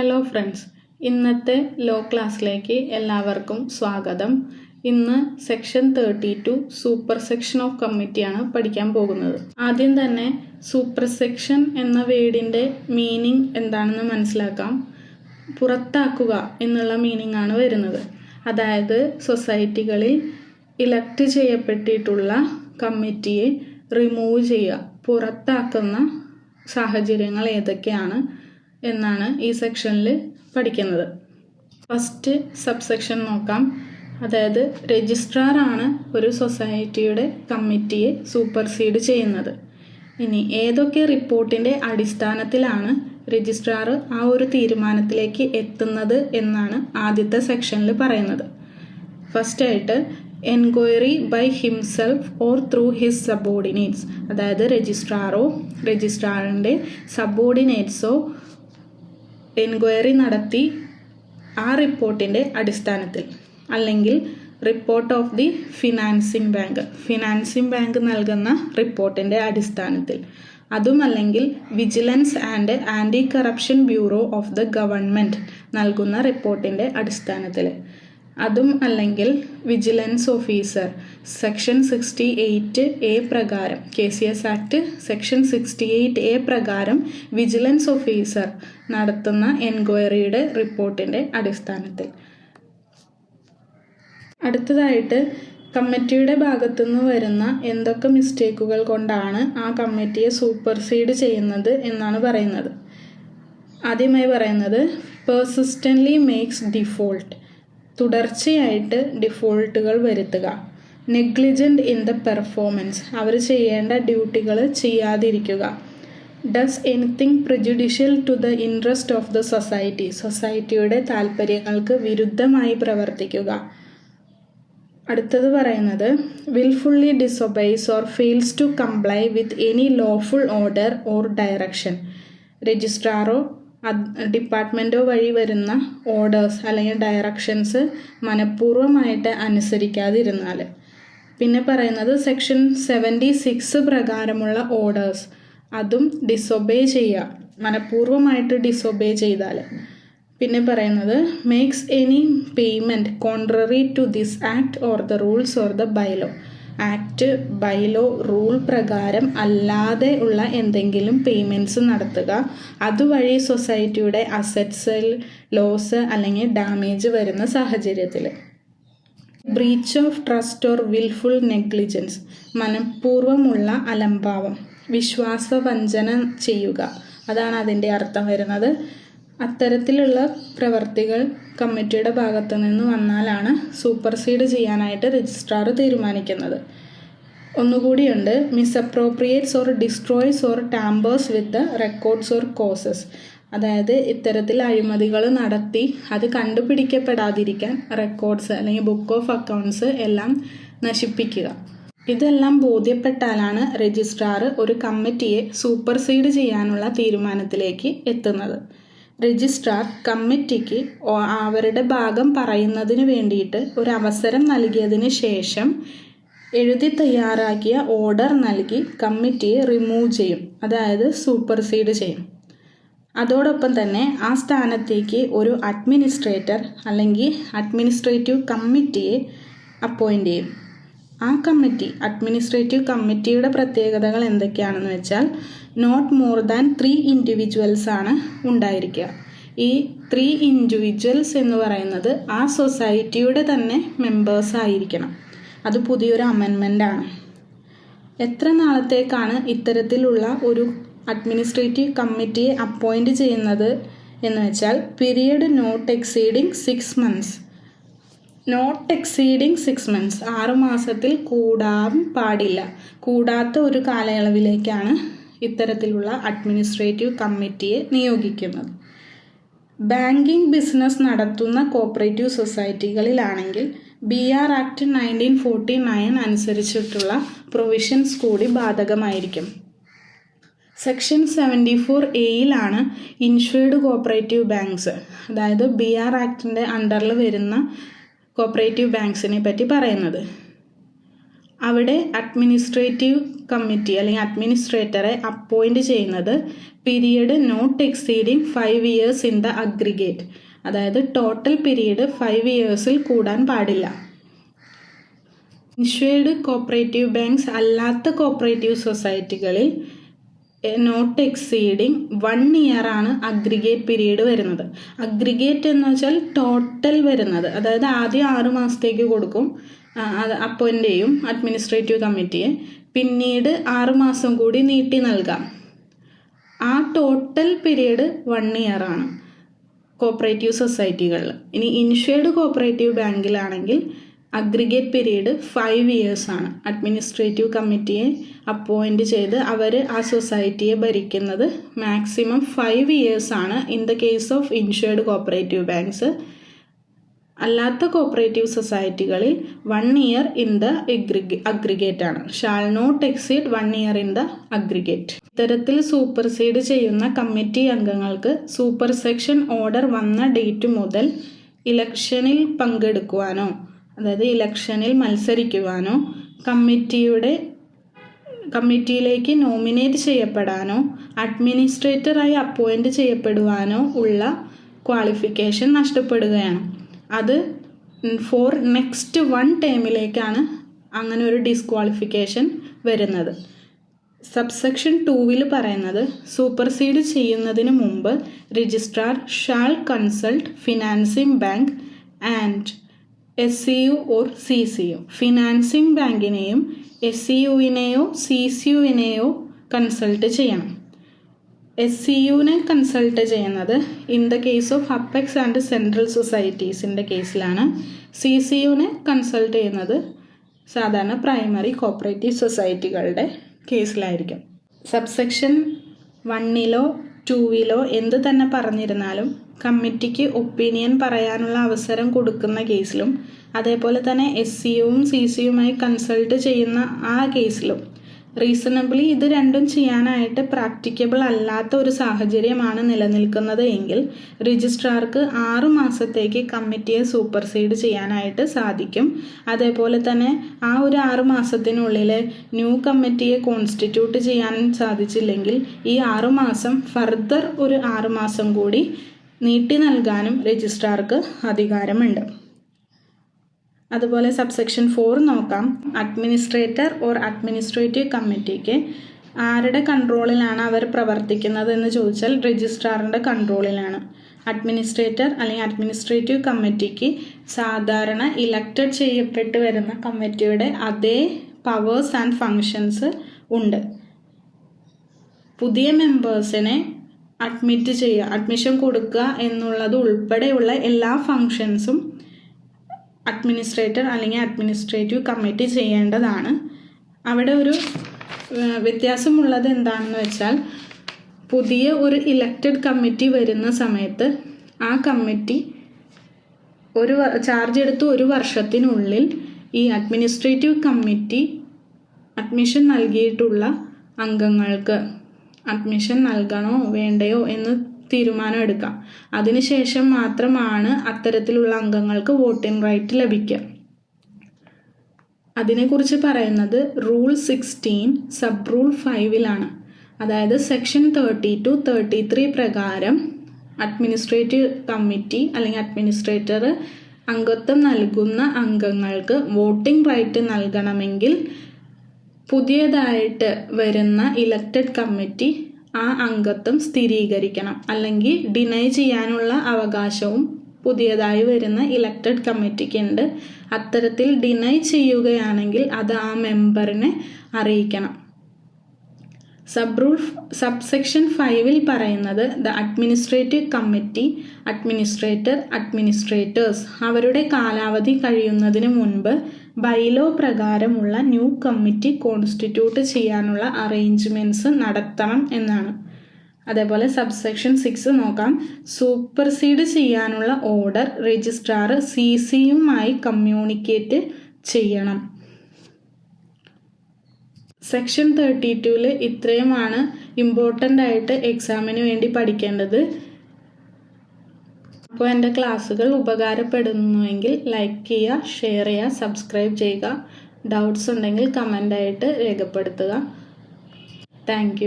Hello friends ഇന്നത്തെ law ക്ലാസ്സിലേക്ക് എല്ലാവർക്കും സ്വാഗതം. ഇന്ന് section thirty two super section of കമ്മിറ്റിയാണ് പഠിക്കാൻ പോകുന്നത്. ആദ്യം തന്നെ സൂപ്പർ സെക്ഷൻ എന്ന വേർഡിന്റെ മീനിങ് എന്താണെന്ന് മനസ്സിലാക്കാം. പുറത്താക്കുക എന്നുള്ള മീനിങ് ആണ് വരുന്നത്. അതായത് സൊസൈറ്റികളിൽ ഇലക്ട് ചെയ്യപ്പെട്ടിട്ടുള്ള കമ്മിറ്റിയെ റിമൂവ് ചെയ്യുക പുറത്താക്കുന്ന സാഹചര്യങ്ങൾ ഏതൊക്കെയാണ്? എന്നാണ് ഈ സെക്ഷനിൽ പഠിക്കുന്നത്. ഫസ്റ്റ് സബ്സെക്ഷൻ നോക്കാം. അതായത് രജിസ്ട്രാറാണ് ഒരു സൊസൈറ്റിയുടെ കമ്മിറ്റിയെ സൂപ്പർസീഡ് ചെയ്യുന്നത്. ഇനി ഏതൊക്കെ റിപ്പോർട്ടിന്റെ അടിസ്ഥാനത്തിലാണ് രജിസ്ട്രാർ ആ ഒരു തീരുമാനത്തിലേക്ക് എത്തുന്നത് എന്നാണ് ആദ്യത്തെ സെക്ഷനിൽ പറയുന്നത്. ഫസ്റ്റ് ആയിട്ട് enquiry by himself or through his subordinates അതായത് രജിസ്ട്രാറോ രജിസ്ട്രാറിന്റെ സബോർഡിനേറ്റ്സോ എൻക്വയറി നടത്തി ആ റിപ്പോർട്ടിന്റെ അടിസ്ഥാനത്തിൽ അല്ലെങ്കിൽ report of the financing bank. Financing bank നൽകുന്ന റിപ്പോർട്ടിന്റെ അടിസ്ഥാനത്തിൽ. അതുമല്ലെങ്കിൽ vigilance and anti corruption bureau of the government നൽകുന്ന റിപ്പോർട്ടിന്റെ അടിസ്ഥാനത്തിൽ. അതും അല്ലെങ്കിൽ vigilance officer section sixty eight A പ്രകാരം K C S act section sixty eight A പ്രകാരം വിജിലൻസ് ഓഫീസർ നടത്തുന്ന എൻക്വയറിയുടെ റിപ്പോർട്ടിന്റെ അടിസ്ഥാനത്തിൽ. അടുത്തതായിട്ട് കമ്മിറ്റിയുടെ ഭാഗത്തുനിന്ന് വരുന്ന എന്തൊക്കെ മിസ്റ്റേക്കുകൾ കൊണ്ടാണ് ആ കമ്മിറ്റിയെ സൂപ്പർസീഡ് ചെയ്യുന്നത് എന്നാണ് പറയുന്നത്. ആദ്യമായി പറയുന്നത് പേഴ്സിസ്റ്റന്റ്ലി മേക്സ് ഡിഫോൾട്ട് തുടർച്ചയായിട്ട് ഡിഫോൾട്ടുകൾ വരുത്തുക. നെഗ്ലിജന്റ് ഇൻ ദ പെർഫോമൻസ് അവർ ചെയ്യേണ്ട ഡ്യൂട്ടികൾ ചെയ്യാതിരിക്കുക. Does anything prejudicial to the interest of the society സൊസൈറ്റിയുടെ താല്പര്യങ്ങൾക്ക് വിരുദ്ധമായി പ്രവർത്തിക്കുക. അടുത്തത് പറയുന്നത് wilfully disobeys or fails to comply with any lawful order or direction രജിസ്ട്രാറോ ഡിപ്പാർട്ട്മെന്റോ വഴി വരുന്ന ഓർഡേഴ്സ് അല്ലെങ്കിൽ ഡയറക്ഷൻസ് മനഃപൂർവമായിട്ട് അനുസരിക്കാതിരുന്നാൽ പിന്നെ പറയുന്നത് സെക്ഷൻ സെവന്റി സിക്സ് പ്രകാരമുള്ള ഓർഡേഴ്സ്. അതും ഡിസൊബേ ചെയ്യുക. മനഃപൂർവമായിട്ട് ഡിസൊബേ ചെയ്താൽ പിന്നെ പറയുന്നത് makes any payment contrary to this act or the rules or the bylaw act bylaw rule പ്രകാരം അല്ലാതെ ഉള്ള എന്തെങ്കിലും പേയ്മെന്റ്സ് നടത്തുക. അതുവഴി സൊസൈറ്റിയുടെ അസറ്റ്സിൽ ലോസ് അല്ലെങ്കിൽ ഡാമേജ് വരുന്ന സാഹചര്യത്തിൽ. Breach of trust or wilful negligence മനഃപൂർവമുള്ള അലംഭാവം. വിശ്വാസവഞ്ചന ചെയ്യുക. അതാണ് അതിന്റെ അർത്ഥം വരുന്നത്. അത്തരത്തിലുള്ള പ്രവർത്തികൾ കമ്മിറ്റിയുടെ ഭാഗത്തു നിന്ന് വന്നാലാണ് സൂപ്പർസീഡ് ചെയ്യാനായിട്ട് രജിസ്ട്രാർ തീരുമാനിക്കുന്നത്. ഒന്നുകൂടിയുണ്ട് misappropriates or destroys or tampers with records or causes അതായത് ഇത്തരത്തിൽ അഴിമതികൾ നടത്തി അത് കണ്ടുപിടിക്കപ്പെടാതിരിക്കാൻ റെക്കോർഡ്സ് അല്ലെങ്കിൽ ബുക്ക് ഓഫ് അക്കൗണ്ട്സ് എല്ലാം നശിപ്പിക്കുക. ഇതെല്ലാം ബോധ്യപ്പെട്ടാലാണ് രജിസ്ട്രാർ ഒരു കമ്മിറ്റിയെ സൂപ്പർസീഡ് ചെയ്യാനുള്ള തീരുമാനത്തിലേക്ക് എത്തുന്നത്. രജിസ്ട്രാർ കമ്മിറ്റിക്ക് അവരുടെ ഭാഗം പറയുന്നതിന് വേണ്ടിയിട്ട് ഒരു അവസരം നൽകിയതിന് ശേഷം എഴുതി തയ്യാറാക്കിയ ഓർഡർ നൽകി കമ്മിറ്റിയെ റിമൂവ് ചെയ്യും. അതായത് സൂപ്പർസീഡ് ചെയ്യും. അതോടൊപ്പം തന്നെ ആ സ്ഥാനത്തേക്ക് ഒരു അഡ്മിനിസ്ട്രേറ്റർ അല്ലെങ്കിൽ അഡ്മിനിസ്ട്രേറ്റീവ് കമ്മിറ്റിയെ അപ്പോയിന്റ് ചെയ്യും. ആ കമ്മിറ്റി അഡ്മിനിസ്ട്രേറ്റീവ് കമ്മിറ്റിയുടെ പ്രത്യേകതകൾ എന്തൊക്കെയാണെന്ന് വെച്ചാൽ not more than three individuals ആണ് ഉണ്ടായിരിക്കുക. ഈ ത്രീ ഇൻഡിവിജ്വൽസ് എന്ന് പറയുന്നത് ആ സൊസൈറ്റിയുടെ തന്നെ മെമ്പേഴ്സ് ആയിരിക്കണം. അത് പുതിയൊരു അമെൻമെന്റ് ആണ്. എത്ര നാളത്തേക്കാണ് ഇത്തരത്തിലുള്ള ഒരു അഡ്മിനിസ്ട്രേറ്റീവ് കമ്മിറ്റിയെ അപ്പോയിന്റ് ചെയ്യുന്നത് എന്ന് വെച്ചാൽ period not exceeding six months not exceeding six months ആറ് മാസത്തിൽ കൂടാൻ പാടില്ല. കൂടാത്ത ഒരു കാലയളവിലേക്കാണ് ഇത്തരത്തിലുള്ള അഡ്മിനിസ്ട്രേറ്റീവ് കമ്മിറ്റിയെ നിയോഗിക്കുന്നത്. ബാങ്കിംഗ് ബിസിനസ് നടത്തുന്ന cooperative സൊസൈറ്റികളിലാണെങ്കിൽ B R act nineteen forty nine അനുസരിച്ചിട്ടുള്ള പ്രൊവിഷൻസ് കൂടി ബാധകമായിരിക്കും. സെക്ഷൻ സെവന്റി ഫോർ എയിലാണ് ഇൻഷുർഡ് കോപ്പറേറ്റീവ് ബാങ്ക്സ് അതായത് ബി ആർ ആക്ടിന്റെ അണ്ടറിൽ വരുന്ന കോപ്പറേറ്റീവ് ബാങ്ക്സിനെ പറ്റി പറയുന്നത്. അവിടെ അഡ്മിനിസ്ട്രേറ്റീവ് കമ്മിറ്റി അല്ലെങ്കിൽ അഡ്മിനിസ്ട്രേറ്ററെ അപ്പോയിന്റ് ചെയ്യുന്നത് period not exceeding five years in the aggregate അതായത് ടോട്ടൽ പീരീഡ് ഫൈവ് ഇയേഴ്സിൽ കൂടാൻ പാടില്ല. ഇൻഷ്വേർഡ് കോപ്പറേറ്റീവ് ബാങ്ക്സ് അല്ലാത്ത കോപ്പറേറ്റീവ് സൊസൈറ്റികളിൽ നോട്ട് എക്സീഡിങ് വൺ ഇയർ ആണ് അഗ്രിഗേറ്റ് പീരീഡ് വരുന്നത്. അഗ്രിഗേറ്റ് എന്ന് വെച്ചാൽ ടോട്ടൽ വരുന്നത്. അതായത് ആദ്യം ആറ് മാസത്തേക്ക് കൊടുക്കും. അത് അപ്പോയിന്റ് ചെയ്യും അഡ്മിനിസ്ട്രേറ്റീവ് കമ്മിറ്റിയെ. പിന്നീട് ആറ് മാസം കൂടി നീട്ടി നൽകാം. ആ ടോട്ടൽ പീരീഡ് വൺ ഇയർ ആണ് കോപ്പറേറ്റീവ് സൊസൈറ്റികളിൽ. ഇനി ഇൻഷേർഡ് കോപ്പറേറ്റീവ് ബാങ്കിലാണെങ്കിൽ അഗ്രിഗേറ്റ് പീരീഡ് ഫൈവ് ഇയേഴ്സാണ് അഡ്മിനിസ്ട്രേറ്റീവ് കമ്മിറ്റിയെ അപ്പോയിന്റ് ചെയ്ത് അവർ ആ സൊസൈറ്റിയെ ഭരിക്കുന്നത് maximum five ഇയേഴ്സാണ് in the case of insured cooperative banks അല്ലാത്ത cooperative സൊസൈറ്റികളിൽ one year in the aggregate ആണ്. Shall not exceed one year in the aggregate ഇത്തരത്തിൽ സൂപ്പർസീഡ് ചെയ്യുന്ന കമ്മിറ്റി അംഗങ്ങൾക്ക് സൂപ്പർ സെക്ഷൻ ഓർഡർ വന്ന ഡേറ്റ് മുതൽ ഇലക്ഷനിൽ പങ്കെടുക്കുവാനോ അതായത് ഇലക്ഷനിൽ മത്സരിക്കുവാനോ കമ്മിറ്റിയുടെ കമ്മിറ്റിയിലേക്ക് നോമിനേറ്റ് ചെയ്യപ്പെടാനോ അഡ്മിനിസ്ട്രേറ്ററായി അപ്പോയിന്റ് ചെയ്യപ്പെടുവാനോ ഉള്ള ക്വാളിഫിക്കേഷൻ നഷ്ടപ്പെടുകയാണ്. അത് ഫോർ നെക്സ്റ്റ് വൺ ടേമിലേക്കാണ് അങ്ങനെ ഒരു ഡിസ്ക്വാളിഫിക്കേഷൻ വരുന്നത്. സബ്സെക്ഷൻ ടൂവിൽ പറയുന്നത് സൂപ്പർസീഡ് ചെയ്യുന്നതിന് മുമ്പ് registrar shall consult financing bank and S C U or C C U financing ബാങ്കിനെയും S C യുവിനെയോ സി സി യുവിനെയോ കൺസൾട്ട് ചെയ്യണം. എസ് സി യുവിനെ കൺസൾട്ട് ചെയ്യുന്നത് in the case of apex and central സൊസൈറ്റീസിന്റെ കേസിലാണ് സി സി യുവിനെ consult ചെയ്യുന്നത് സാധാരണ primary cooperative സൊസൈറ്റികളുടെ കേസിലായിരിക്കും സബ്സെക്ഷൻ വണ്ണിലോ ടൂവിലോ എന്ത് തന്നെ പറഞ്ഞിരുന്നാലും കമ്മിറ്റിക്ക് ഒപ്പീനിയൻ പറയാനുള്ള അവസരം കൊടുക്കുന്ന കേസിലും അതേപോലെ തന്നെ എസ് സിയും സി സിയുമായി കൺസൾട്ട് ചെയ്യുന്ന ആ കേസിലും. റീസണബിളി ഇത് രണ്ടും ചെയ്യാനായിട്ട് പ്രാക്ടിക്കബിൾ അല്ലാത്ത ഒരു സാഹചര്യമാണ് നിലനിൽക്കുന്നത് എങ്കിൽ രജിസ്ട്രാർക്ക് ആറു മാസത്തേക്ക് കമ്മിറ്റിയെ സൂപ്പർസീഡ് ചെയ്യാനായിട്ട് സാധിക്കും. അതേപോലെ തന്നെ ആ ഒരു ആറു മാസത്തിനുള്ളിൽ ന്യൂ കമ്മിറ്റിയെ കോൺസ്റ്റിറ്റ്യൂട്ട് ചെയ്യാൻ സാധിച്ചില്ലെങ്കിൽ ഈ ആറു മാസം ഫർദർ ഒരു ആറു മാസം കൂടി നീട്ടി നൽകാനും രജിസ്ട്രാർക്ക് അധികാരമുണ്ട്. അതുപോലെ സബ്സെക്ഷൻ ഫോർ നോക്കാം. അഡ്മിനിസ്ട്രേറ്റർ ഓർ അഡ്മിനിസ്ട്രേറ്റീവ് കമ്മിറ്റിക്ക് ആരുടെ കൺട്രോളിലാണ് അവർ പ്രവർത്തിക്കുന്നത് എന്ന് ചോദിച്ചാൽ രജിസ്ട്രാറിന്റെ കൺട്രോളിലാണ്. അഡ്മിനിസ്ട്രേറ്റർ അല്ലെങ്കിൽ അഡ്മിനിസ്ട്രേറ്റീവ് കമ്മിറ്റിക്ക് സാധാരണ ഇലക്റ്റഡ് ചെയ്യപ്പെട്ട് വരുന്ന കമ്മിറ്റിയുടെ അതേ പവേഴ്സ് ആൻഡ് ഫങ്ഷൻസ് ഉണ്ട്. പുതിയ മെമ്പേഴ്സിനെ അഡ്മിറ്റ് ചെയ്യുക അഡ്മിഷൻ കൊടുക്കുക എന്നുള്ളത് ഉൾപ്പെടെയുള്ള എല്ലാ ഫങ്ഷൻസും അഡ്മിനിസ്ട്രേറ്റർ അല്ലെങ്കിൽ അഡ്മിനിസ്ട്രേറ്റീവ് കമ്മിറ്റി ചെയ്യേണ്ടതാണ്. അവിടെ ഒരു വ്യത്യാസമുള്ളത് എന്താണെന്ന് വെച്ചാൽ പുതിയ ഒരു ഇലക്റ്റഡ് കമ്മിറ്റി വരുന്ന സമയത്ത് ആ കമ്മിറ്റി ഒരു ചാർജ് എടുത്ത് ഒരു വർഷത്തിനുള്ളിൽ ഈ അഡ്മിനിസ്ട്രേറ്റീവ് കമ്മിറ്റി അഡ്മിഷൻ നൽകിയിട്ടുള്ള അംഗങ്ങൾക്ക് അഡ്മിഷൻ നൽകണോ വേണ്ടയോ എന്ന് തീരുമാനം എടുക്കാം അതിനുശേഷം മാത്രമാണ് അത്തരത്തിലുള്ള അംഗങ്ങൾക്ക് വോട്ടിംഗ് റൈറ്റ് ലഭിക്കുക. അതിനെക്കുറിച്ച് പറയുന്നത് റൂൾ സിക്സ്റ്റീൻ സബ് റൂൾ ഫൈവിലാണ് അതായത് section thirty two thirty three പ്രകാരം അഡ്മിനിസ്ട്രേറ്റീവ് കമ്മിറ്റി അല്ലെങ്കിൽ അഡ്മിനിസ്ട്രേറ്റർ അംഗത്വം നൽകുന്ന അംഗങ്ങൾക്ക് വോട്ടിംഗ് റൈറ്റ് നൽകണമെങ്കിൽ പുതിയതായിട്ട് വരുന്ന ഇലക്റ്റഡ് കമ്മിറ്റി ആ അംഗത്വം സ്ഥിരീകരിക്കണം അല്ലെങ്കിൽ ഡിനൈ ചെയ്യാനുള്ള അവകാശവും പുതിയതായി വരുന്ന ഇലക്റ്റഡ് കമ്മിറ്റിക്കുണ്ട് അത്തരത്തിൽ ഡിനൈ ചെയ്യുകയാണെങ്കിൽ അത് ആ മെമ്പറിനെ അറിയിക്കണം. സബ് റൂൾ സബ് സെക്ഷൻ ഫൈവിൽ പറയുന്നത് the administrative committee administrator administrators അവരുടെ കാലാവധി കഴിയുന്നതിന് മുൻപ് ബൈലോ പ്രകാരമുള്ള ന്യൂ കമ്മിറ്റി കോൺസ്റ്റിറ്റ്യൂട്ട് ചെയ്യാനുള്ള അറേഞ്ച്മെന്റ്സ് നടത്തണം എന്നാണ്. അതേപോലെ സബ്സെക്ഷൻ സിക്സ് നോക്കാം. സൂപ്പർസീഡ് ചെയ്യാനുള്ള ഓർഡർ രജിസ്ട്രാർ സി സിയുമായി കമ്മ്യൂണിക്കേറ്റ് ചെയ്യണം. സെക്ഷൻ തേർട്ടി ടുവിൽ ഇത്രയുമാണ് ഇമ്പോർട്ടന്റ് ആയിട്ട് എക്സാമിന് വേണ്ടി പഠിക്കേണ്ടത്. അപ്പോൾ എന്റെ ക്ലാസ്സുകൾ ഉപകാരപ്പെടുന്നുവെങ്കിൽ ലൈക്ക് ചെയ്യുക ഷെയർ ചെയ്യുക സബ്സ്ക്രൈബ് ചെയ്യുക. ഡൗട്ട്സ് ഉണ്ടെങ്കിൽ കമന്റായിട്ട് രേഖപ്പെടുത്തുക. താങ്ക്